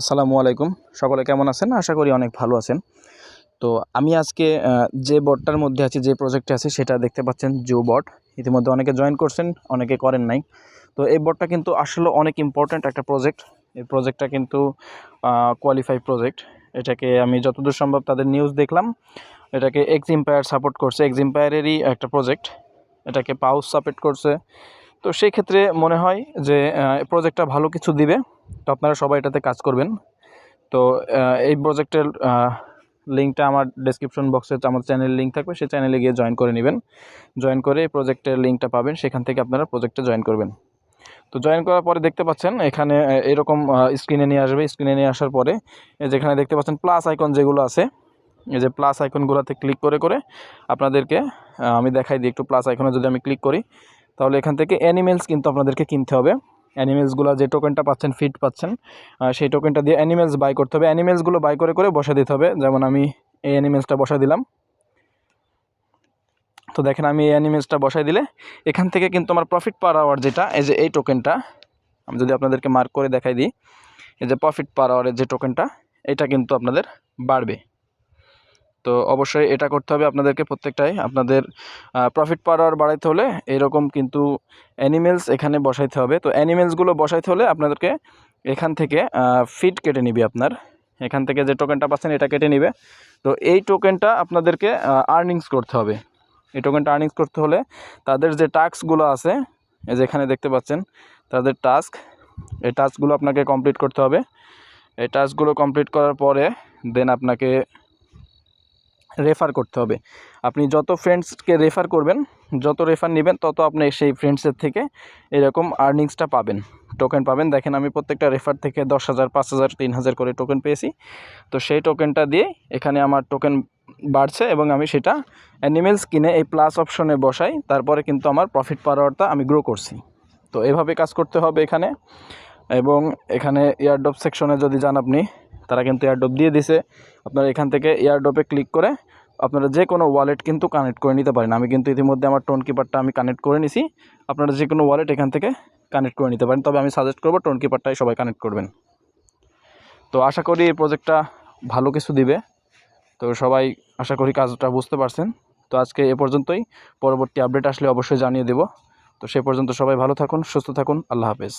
আসসালামু আলাইকুম। সকলে কেমন আছেন? আশা করি অনেক ভালো আছেন। তো আমি আজকে যে বটটার মধ্যে আছি, যে প্রজেক্টে আছি, সেটা দেখতে পাচ্ছেন জো বট ইতিমধ্যে অনেকে জয়েন করছেন, অনেকে করেন নাই। তো এই বটটা কিন্তু আসলে অনেক ইম্পর্ট্যান্ট একটা প্রজেক্ট এই প্রজেক্টটা কিন্তু কোয়ালিফাই প্রজেক্ট এটাকে আমি যতদূর সম্ভব তাদের নিউজ দেখলাম। এটাকে এক্স ইম্পায়ার সাপোর্ট করছে। এক্স ইম্পায়ারেরই একটা প্রজেক্ট এটাকে পাউস সাপোর্ট করছে। তো সেই ক্ষেত্রে মনে হয় যে প্রজেক্টটা ভালো কিছু দিবে। তো আপনারা সবাই এটাতে কাজ করবেন। তো এই প্রজেক্টের লিঙ্কটা আমার ডেসক্রিপশন বক্সে আমার চ্যানেল লিঙ্ক থাকবে, সেই চ্যানেলে গিয়ে জয়েন করে নেবেন। জয়েন করে এই প্রজেক্টের লিঙ্কটা পাবেন, সেখান থেকে আপনারা প্রজেক্টে জয়েন করবেন। তো জয়েন করার পরে দেখতে পাচ্ছেন, এখানে এরকম স্ক্রিনে নিয়ে আসবে। স্ক্রিনে নিয়ে আসার পরে যেখানে দেখতে পাচ্ছেন প্লাস আইকন যেগুলো আছে, এই যে প্লাস আইকনগুলোতে ক্লিক করে করে আপনাদেরকে আমি দেখাই দিই একটু প্লাস আইকনে যদি আমি ক্লিক করি, তাহলে এখান থেকে অ্যানিমেলস কিন্তু আপনাদেরকে কিনতে হবে। অ্যানিমেলসগুলো যে টোকেনটা পাচ্ছেন ফিট পাচ্ছেন সেই টোকেনটা দিয়ে অ্যানিমেলস বাই করতে হবে। অ্যানিমেলসগুলো বাই করে করে বসা দিতে হবে। যেমন আমি এই অ্যানিমেলসটা বসা দিলাম। তো দেখেন, আমি এই অ্যানিমেলসটা বসাই দিলে এখান থেকে কিন্তু আমার প্রফিট পার আওয়ার যেটা, এই যে এই টোকেনটা আমি যদি আপনাদেরকে মার্ক করে দেখাই দিই, এই যে প্রফিট পার আওয়ারের যে টোকেনটা এটা কিন্তু আপনাদের বাড়বে। তো অবশ্যই এটা করতে হবে আপনাদেরকে প্রত্যেকটাই। আপনাদের প্রফিট পার আওয়ার বাড়াইতে হলে এরকম কিন্তু অ্যানিমেলস এখানে বসাইতে হবে। তো অ্যানিমেলসগুলো বসাইতে হলে আপনাদেরকে এখান থেকে ফিট কেটে নিবে আপনার। এখান থেকে যে টোকেনটা পাচ্ছেন এটা কেটে নিবে। তো এই টোকেনটা আপনাদেরকে আর্নিংস করতে হবে। এই টোকেনটা আর্নিংস করতে হলে তাদের যে টাস্কগুলো আছে, এই যে এখানে দেখতে পাচ্ছেন, তাদের টাস্ক এই টাস্কগুলো আপনাকে কমপ্লিট করতে হবে। এই টাস্কগুলো কমপ্লিট করার পরে দেন আপনাকে রেফার করতে হবে। আপনি যত ফ্রেন্ডসকে রেফার করবেন, যত রেফার নেবেন, তত আপনি সেই ফ্রেন্ডসের থেকে এরকম আর্নিংসটা পাবেন। টোকেন পাবেন। দেখেন, আমি প্রত্যেকটা রেফার থেকে দশ হাজার, পাঁচ হাজার, তিন হাজার করে টোকেন পেয়েছি। তো সেই টোকেনটা দিয়ে এখানে আমার টোকেন বাড়ছে এবং আমি সেটা অ্যানিমেলস কিনে এই প্লাস অপশনে বসাই। তারপরে কিন্তু আমার প্রফিট পাওয়ারটা আমি গ্রো করছি। তো এভাবে কাজ করতে হবে এখানে। এবং এখানে এয়ারড্রপ সেকশনে যদি যান আপনি তারা কিন্তু এয়ারড্রপ দিয়ে দিছে। আপনারা এখান থেকে এয়ারড্রপে ক্লিক করে আপনারা যে কোনো ওয়ালেট কিন্তু কানেক্ট করে নিতে পারেন। আমি কিন্তু ইতিমধ্যে আমার টোন কিপারটা আমি কানেক্ট করে নিছি। আপনারা যে কোনো ওয়ালেট এখান থেকে কানেক্ট করে নিতে পারেন। তবে আমি সাজেস্ট করব টোন কিপারটাই সবাই কানেক্ট করবেন। তো আশা করি এই প্রজেক্টটা ভালো কিছু দিবে। তো সবাই আশা করি কাজটা বুঝতে পারছেন। তো আজকে এ পর্যন্তই। পরবর্তী আপডেট আসলে অবশ্যই জানিয়ে দেব। তো সে পর্যন্ত সবাই ভালো থাকুন, সুস্থ থাকুন। আল্লাহ হাফেজ।